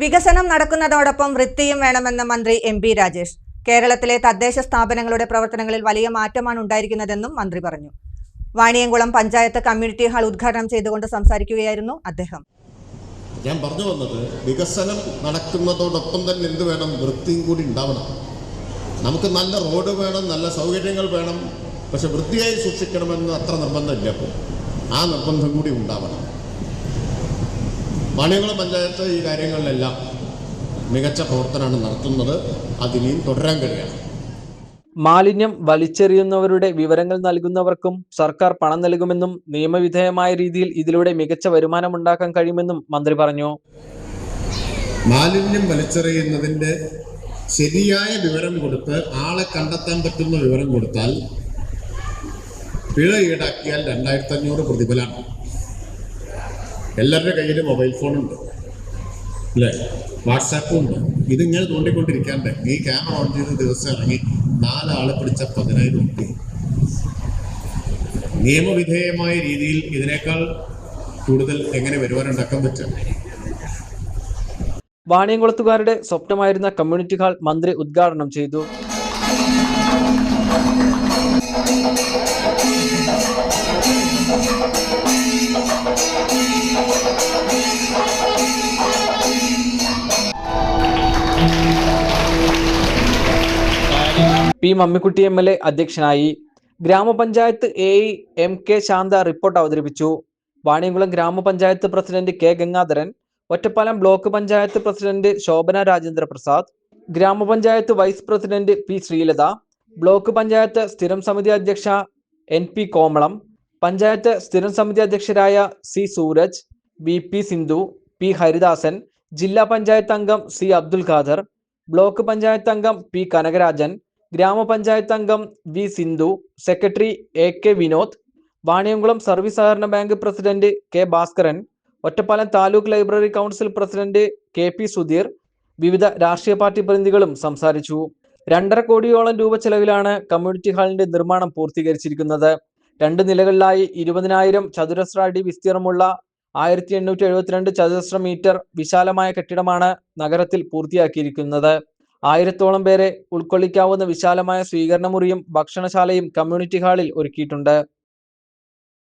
വികസനം നടക്കുന്നതോടൊപ്പം വൃത്തിയും വേണമെന്ന് മന്ത്രി എം പി രാജേഷ്. കേരളത്തിലെ തദ്ദേശ സ്ഥാപനങ്ങളുടെ പ്രവർത്തനങ്ങളിൽ വലിയ മാറ്റമാണ് ഉണ്ടായിരിക്കുന്നതെന്നും മന്ത്രി പറഞ്ഞു. വാണിയംകുളം പഞ്ചായത്ത് കമ്മ്യൂണിറ്റി ഹാൾ ഉദ്ഘാടനം ചെയ്തുകൊണ്ട് സംസാരിക്കുകയായിരുന്നു അദ്ദേഹം. ഞാൻ പറഞ്ഞു വന്നത് വികസനം നടക്കുന്നതോടൊപ്പം തന്നെ എന്ത് വേണം? വൃത്തിയും കൂടി ഉണ്ടാവണം. നമുക്ക് നല്ല റോഡ് വേണം നല്ല സൗകര്യങ്ങൾ വേണം. പക്ഷെ വൃത്തിയായി സൂക്ഷിക്കണമെന്ന് അത്ര നിർബന്ധമില്ല അപ്പോൾ. ആ നിർബന്ധം കൂടി ഉണ്ടാവണം. വാണിയംകുളം പഞ്ചായത്ത് ഈ കാര്യങ്ങളിലെല്ലാം മികച്ച പ്രവർത്തനമാണ് നടത്തുന്നത്. അതിനെയും തുടരാൻ കഴിയണം. മാലിന്യം വലിച്ചെറിയുന്നവരുടെ വിവരങ്ങൾ നൽകുന്നവർക്കും സർക്കാർ പണം നൽകുമെന്നും നിയമവിധേയമായ രീതിയിൽ ഇതിലൂടെ മികച്ച വരുമാനം ഉണ്ടാക്കാൻ കഴിയുമെന്നും മന്ത്രി പറഞ്ഞു. മാലിന്യം വലിച്ചെറിയുന്നതിന്റെ ശരിയായ വിവരം കൊടുത്ത് ആളെ കണ്ടെത്താൻ പറ്റുന്ന വിവരം കൊടുത്താൽ പിഴ ഈടാക്കിയാൽ രണ്ടായിരത്തി അഞ്ഞൂറ് പ്രതിഫലമാണ്. എല്ലാവരുടെ കയ്യിൽ മൊബൈൽ ഫോണുണ്ട്. അല്ലേ? വാട്സാപ്പും ഉണ്ട് ഇതിങ്ങനെ തോണ്ടിക്കൊണ്ടിരിക്കാണ്ട് ഈ ക്യാമറ ഓൺ ചെയ്ത ദിവസം ഇറങ്ങി നാലാളെ പിടിച്ച പതിനായിരം കുട്ടി നിയമവിധേയമായ രീതിയിൽ ഇതിനേക്കാൾ കൂടുതൽ എങ്ങനെ വരുവാനുണ്ടാക്കാൻ പറ്റും വാണിയംകുളത്തുകാരുടെ സ്വപ്നമായിരുന്ന കമ്മ്യൂണിറ്റി ഹാൾ മന്ത്രി ഉദ്ഘാടനം ചെയ്തു. P Mammikkutty M L A അധ്യക്ഷനായി ഗ്രാമപഞ്ചായത്ത് A M K Shantha report അവതരിപ്പിച്ചു. വാണിയംകുളം ഗ്രാമപഞ്ചായത്ത് president K Gangadharan Ottapalam block panchayat president Shobhana Rajendra Prasad ഗ്രാമപഞ്ചായത്ത് vice president P Sreelatha block panchayat സ്ഥിരം സമിതി അധ്യക്ഷ എൻ പി കോമളം പഞ്ചായത്ത് സ്ഥിരം സമിതി അധ്യക്ഷരായ C Sooraj V P Sindhu P Haridasan ജില്ലാ പഞ്ചായത്ത് അംഗം സി അബ്ദുൽ ഖാദർ ബ്ലോക്ക് പഞ്ചായത്ത് അംഗം പി കനകരാജൻ ഗ്രാമപഞ്ചായത്ത് അംഗം V Sindhu secretary A K Vinod Vaniyamkulam service സഹകരണ bank president K Bhaskaran Ottapalam taluk library council president K P Sudheer വിവിധ രാഷ്ട്രീയ പാർട്ടി പ്രതിനിധികളും സംസാരിച്ചു. രണ്ടര കോടിയോളം രൂപ ചെലവിലാണ് കമ്മ്യൂണിറ്റി ഹാളിന്റെ നിർമ്മാണം പൂർത്തീകരിച്ചിരിക്കുന്നത്. രണ്ട് നിലകളിലായി ഇരുപതിനായിരം ചതുരശ്ര അടി വിസ്തീർണമുള്ള ആയിരത്തി എണ്ണൂറ്റി എഴുപത്തിരണ്ട് ചതുരശ്ര മീറ്റർ വിശാലമായ കെട്ടിടമാണ് നഗരത്തിൽ പൂർത്തിയാക്കിയിരിക്കുന്നത്. ആയിരത്തോളം പേരെ ഉൾക്കൊള്ളിക്കാവുന്ന വിശാലമായ സ്വീകരണമുറിയും ഭക്ഷണശാലയും കമ്മ്യൂണിറ്റി ഹാളിൽ ഒരുക്കിയിട്ടുണ്ട്.